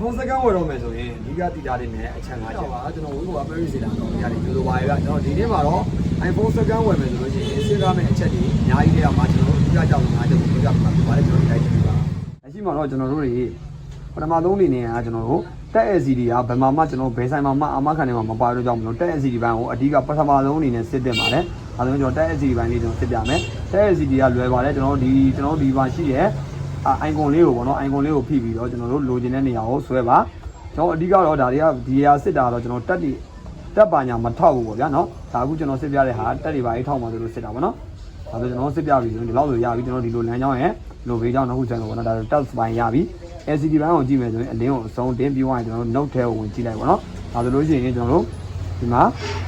ဖုန်းစကန်ဝယ်တော့မယ်ဆိုရင်အဓိကတည်ထားတဲ့နဲ့အချက်၅ချက်ပါကျွန်တော်ဝိုးကအမေရိစီလာတော့ဒီဟာတွေကြိုးစားပါရကျွန်တော်ဒီနေ့မှာတော့ iPhone စကန်ဝယ်မယ်ဆိုလို့ရှိရင်စဉ်းစားမယ့်အချက်တွေအများကြီးတွေကမှကျွန်တော်တို့အဓိကကြောင့်၅ချက်ကိုအဓိကမှာပြပါတယ်ကျွန်တော်တိုက်ချင်ပါအရှိမှတော့ကျွန်တော်တို့တွေပထမဆုံးအနေနဲ့ကကျွန်တော်တို့တက် LCD ကဘယ်မှာမှကျွန်တော်ဘယ်ဆိုင်မှာမှအာမခံနေမှာမပါတော့ကြောင့်မလို့တက် LCD ဘန်းကိုအဓိကပထမဆုံးအနေနဲ့စစ်တင်ပါတယ်အဲဒါဆိုကျွန်တော်တက် LCD ဘန်းလေးကျွန်တော်စစ်ပြမယ်တက် LCD ကလွယ်ပါတယ်ကျွန်တော်တို့ဒီကျွန်တော်တို့ဒီဘန်းရှိရဲ့ အိုင်ကွန်လေးကိုပေါ့နော်အိုင်ကွန်လေးကိုဖိပြီးတော့ကျွန်တော်တို့လိုချင်တဲ့နေရာကိုဆွဲပါကျွန်တော်အဓိကတော့ဒါတွေကဒီဟာစစ်တာတော့ကျွန်တော်တက်တီတက်ပါညာမထောက်ဘူးပေါ့ဗျာနော်ဒါအခုကျွန်တော်စစ်ပြတဲ့ဟာတက်တွေပါအေးထောက်မှဆိုလို့စစ်တာပေါ့နော်ဒါဆိုကျွန်တော်စစ်ပြပြီဆိုရင်ဒီလောက်ဆိုရပြီကျွန်တော်ဒီလိုလမ်းကြောင်းရဲ့လိုဘေးကြောင်းနောက်ခုကျန်လို့ပေါ့နော်ဒါဆို touch ပိုင်းရပြီ LCD ဘန်းကိုကြည့်မယ်ဆိုရင်အလင်းကိုအဆုံးတင်းပြီးသွားရင်ကျွန်တော်တို့ note ထဲကိုဝင်ကြည့်လိုက်ပေါ့နော်ဒါဆိုလို့ရှိရင်ကျွန်တော်တို့ဒီမှာ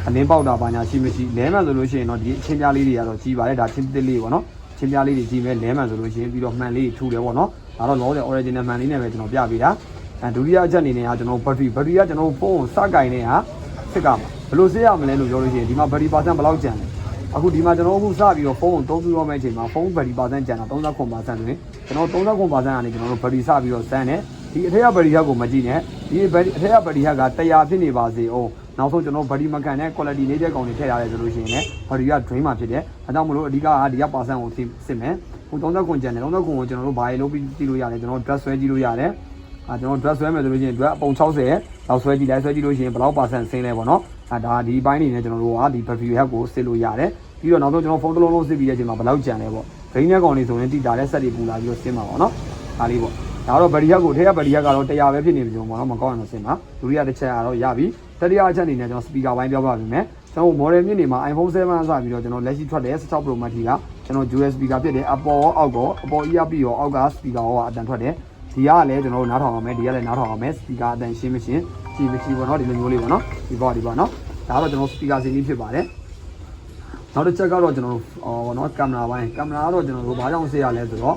အလင်းပေါက်တာပါညာရှိမရှိလဲမှန်ဆိုလို့ရှိရင်တော့ဒီအချင်းပြားလေးတွေကတော့ကြီးပါတယ်ဒါချင်းတစ်လေးပေါ့နော် ချင်းပြားလေးတွေကြီးမယ်လဲမှန်ဆိုလို့ရှိရင်ပြီးတော့မှန်လေးထူတယ်ပေါ့နော်ဒါတော့လောတဲ့ original မှန်လေးနဲ့ပဲကျွန်တော်ပြပေးတာအဲဒုတိယအချက်အနေနဲ့ကကျွန်တော် battery battery ကကျွန်တော်ဖုန်းကိုစကင်နေတာစစ်ကမှာဘယ်လိုစစ်ရမလဲလို့ပြောလို့ရှိရင်ဒီမှာ battery percent ဘယ်လောက်ကျန်လဲအခုဒီမှာကျွန်တော်အခုစပြီးတော့ဖုန်းကိုသုံးပြီးတော့မဲ့အချိန်မှာဖုန်း battery percent ကျန်တာ39%ဆိုရင်ကျွန်တော်39%ကနေကျွန်တော်တို့ battery စပြီးတော့စမ်းတယ်ဒီအထက်က battery ဟက်ကိုမကြည့်နဲ့ဒီ battery အထက်က battery ဟက်က100ဖြစ်နေပါစေအောင် နောက်ဆုံးကျွန်တော် battery မကန်တဲ့ quality နေတဲ့ကောင်တွေထည့်ရတယ်ဆိုလို့ရှိရင်လည်း battery က drain မှာဖြစ်တယ်အဲကြောင့်မလို့အဓိကကဒီက percent ကိုစစ်မယ်ဟို39ကျန်တယ်39ကိုကျွန်တော်တို့ဘာရေလုပ်ပြီးကြည့်လို့ရတယ်ကျွန်တော် dress ဆွဲကြည့်လို့ရတယ်အာကျွန်တော် dress ဆွဲမယ်ဆိုလို့ရှိရင် dress အပုံ60လောက်ဆွဲကြည့်လိုက်ဆွဲကြည့်လို့ရှိရင်ဘယ်လောက် percent ဆင်းလဲပေါ့နော်အဲဒါဒီဘိုင်းနေနဲ့ကျွန်တော်တို့ကဒီ battery ဟက်ကိုစစ်လို့ရတယ်ပြီးတော့နောက်ဆုံးကျွန်တော်ဖုန်းတစ်လုံးလုံးစစ်ပြီးတဲ့အချိန်မှာဘယ်လောက်ကျန်လဲပေါ့ဂိမ်းတဲ့ကောင်တွေဆိုရင်တိတာတဲ့ဆက်တွေပူလာပြီးတော့ဆင်းမှာပေါ့နော်ဒါလေးပေါ့ဒါတော့ဗရီဟက်ကိုထဲကဗရီဟက်ကတော့100ပဲဖြစ်နေပြီကျွန်တော်ပေါ့နော်မကောင်းရင်တော့ဆင်းပါဒုတိယတစ်ချက်ကတော့ရပြီ တတိယအချက်အနေနဲ့ကျွန်တော် speaker ဘိုင်းပြောပြပါမယ်ကျွန်တော် model မြင့်နေမှာ iPhone 7အစပြီးတော့ကျွန်တော်လက်ရှိထွက်တဲ့16 Pro Max ကကျွန်တော် dual speaker ဖြစ်တယ်အပေါ်ရောအောက်ရောအပေါ် ear ပြီးရောအောက်က speaker ရောအတန်ထွက်တယ်ဒီကလည်းကျွန်တော်တို့နားထောင်အောင်မယ်ဒီကလည်းနားထောင်အောင်မယ် speaker အတန်ရှင်းမရှင်းကြည့်မကြည့်ပေါ့နော်ဒီလိုမျိုးလေးပေါ့နော်ဒီပေါ့ဒီပေါ့နော်ဒါတော့ကျွန်တော် speaker စီးလေးဖြစ်ပါတယ်နောက်တစ်ချက်ကတော့ကျွန်တော်တို့ဟောဗောနော်ကင်မရာပိုင်းကင်မရာကတော့ကျွန်တော်တို့ဘာကြောင့်ဆေးရလဲဆိုတော့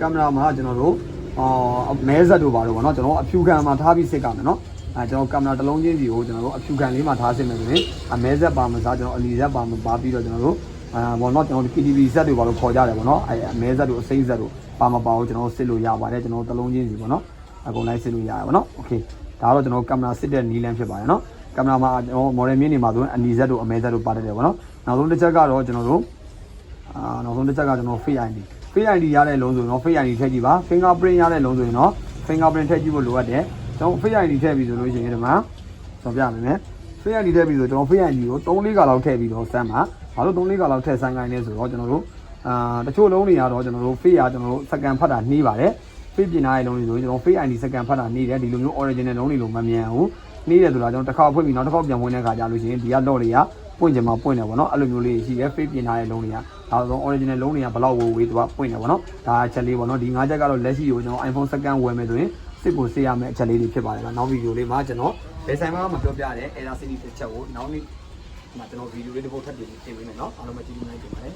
ကင်မရာမှာကျွန်တော်တို့အော်မဲဆက်တို့ပါတော့ဗောနော်ကျွန်တော်အဖြူခံမှာထားပြီးစစ်ကမယ်နော် အဲကျွန်တော်ကင်မရာတစ်လုံးချင်းစီကိုကျွန်တော်တို့အဖြူခံလေးမှာထားစစ်မယ်ဆိုရင်အမဲဆက်ပါမစားကျွန်တော်အလီဆက်ပါမပါပြီးတော့ကျွန်တော်တို့အာဘောနော်ကျွန်တော်တို့ KTV ဆက်တွေပါလို့ခေါ်ကြတယ်ဗောနော်အဲအမဲဆက်တို့အစိမ့်ဆက်တို့ပါမပါဘူးကျွန်တော်တို့စစ်လို့ရပါတယ်ကျွန်တော်တို့တစ်လုံးချင်းစီဗောနော်အကုန်လိုက်စစ်လို့ရတယ်ဗောနော်โอเคဒါတော့ကျွန်တော်ကင်မရာစစ်တဲ့နီးလန်းဖြစ်ပါတယ်နော်ကင်မရာမှာကျွန်တော် model မြင့်နေမှာဆိုရင်အနီဆက်တို့အမဲဆက်တို့ပါတယ်တယ်ဗောနော်နောက်ဆုံးတစ်ချက်ကတော့ကျွန်တော်တို့ အာနောက်ဆုံးတစ်ချက်ကကျွန်တော် Face ID Face ID ရတဲ့လုံးဆိုရင်တော့ Face ID ထည့်ကြည့်ပါ Fingerprint ရတဲ့လုံးဆိုရင်တော့ Fingerprint ထည့်ကြည့်ဖို့လိုအပ်တယ် ကျွန်တော် Face ID ထည့်ပြီဆိုလို့ရှိရင်ဒီမှာကျွန်တော်ပြမယ်မယ် Face ID ထည့်ပြီဆိုကျွန်တော် Face ID ကို3 4ကလောက်ထည့်ပြီးတော့စမ်းပါဘာလို့3 4ကလောက်ထည့်စမ်းခိုင်းလဲဆိုတော့ကျွန်တော်တို့အာတချို့လုံးတွေကတော့ကျွန်တော်တို့ Face ကကျွန်တော်တို့စကန်ဖတ်တာနှီးပါတယ် Face ပြင်ထားတဲ့လုံးတွေဆိုရင်ကျွန်တော် Face ID စကန်ဖတ်တာနှီးတယ်ဒီလိုမျိုး original လုံးတွေလိုမမြန်ဘူးနှီးတယ်ဆိုတာကျွန်တော်တစ်ခါဖွင့်ပြီးနောက်တစ်ခါပြန်ဖွင့်တဲ့အခါကျလို့ရှိရင်ဒီက lock တွေကပွင့်ကြမှာပွင့်တယ်ပေါ့နော်အဲ့လိုမျိုးလေးရှိရဲ face ပြင်ထားတဲ့လုံးတွေကဒါဆို original လုံးတွေကဘလောက်ဝေဝေးသူကပွင့်တယ်ပေါ့နော်ဒါအချက်လေးပေါ့နော်ဒီ၅ချက်ကတော့လက်ရှိကိုကျွန်တော် iPhone 2ဝယ်မယ်ဆိုရင် စစ်ကိုစေးရမယ့်အချက်လေးတွေဖြစ်ပါတယ်ဗျနောက်ဗီဒီယိုလေးမှာကျွန်တော်ဘယ်ဆိုင်မှာမပြောပြတဲ့ error city တစ်ချက်ကိုနောက်နေ့မှာကျွန်တော်ဗီဒီယိုလေးတစ်ပုတ်ထပ်ပြင်တင်ပေးမယ်နော်အားလုံးပဲကြည့်လို့နိုင်ကြပါတယ်